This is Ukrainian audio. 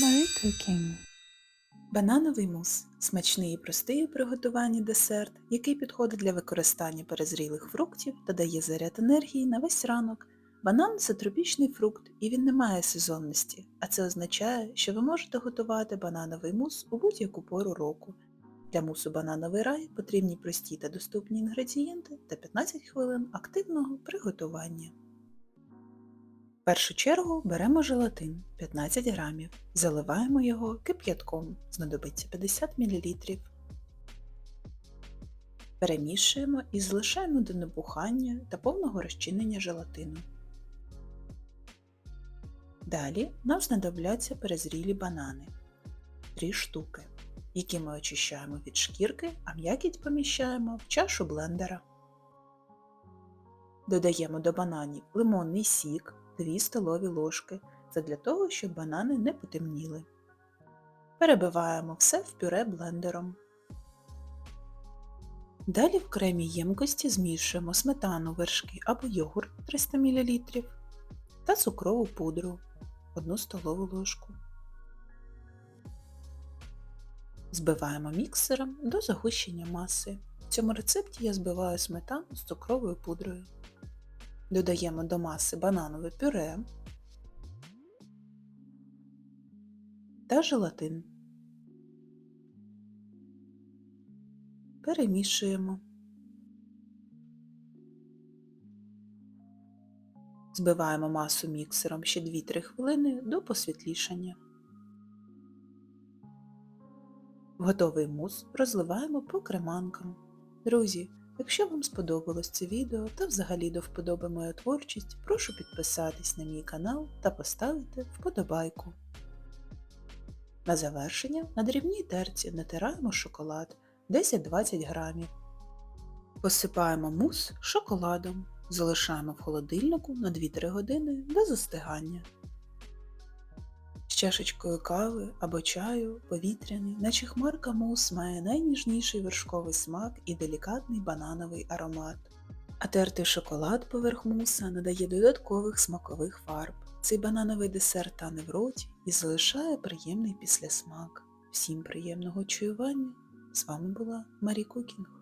Marie. Банановий мус смачний і простий у приготуванні десерт, який підходить для використання перезрілих фруктів та дає заряд енергії на весь ранок. Банан це тропічний фрукт і він не має сезонності, а це означає, що ви можете готувати банановий мус у будь-яку пору року. Для мусу банановий рай потрібні прості та доступні інгредієнти та 15 хвилин активного приготування. Першу чергу беремо желатин 15 грамів, заливаємо його кип'ятком, знадобиться 50 мл. Перемішуємо і залишаємо до набухання та повного розчинення желатину. Далі нам знадобляться перезрілі банани 3 штуки, які ми очищаємо від шкірки, а м'якіть поміщаємо в чашу блендера. Додаємо до бананів лимонний сік 2 столові ложки. Це для того, щоб банани не потемніли. Перебиваємо все в пюре блендером. Далі в кремі ємкості змішуємо сметану вершки або йогурт 300 мл та цукрову пудру 1 столову ложку. Збиваємо міксером до загущення маси. В цьому рецепті я збиваю сметану з цукровою пудрою. Додаємо до маси бананове пюре та желатин. Перемішуємо. Збиваємо масу міксером ще 2-3 хвилини до посвітлішання. Готовий мус розливаємо по креманкам. Друзі, якщо вам сподобалось це відео та взагалі до вподоби моя творчість, прошу підписатись на мій канал та поставити вподобайку. На завершення на дрібній терці натираємо шоколад 10-20 грамів. Посипаємо мус шоколадом, залишаємо в холодильнику на 2-3 години до застигання. Чашечкою кави або чаю повітряний, наче хмарка мус має найніжніший вершковий смак і делікатний банановий аромат. А тертий шоколад поверх муса надає додаткових смакових фарб. Цей банановий десерт тане в роті і залишає приємний післясмак. Всім приємного чуювання! З вами була Марі Кукінг.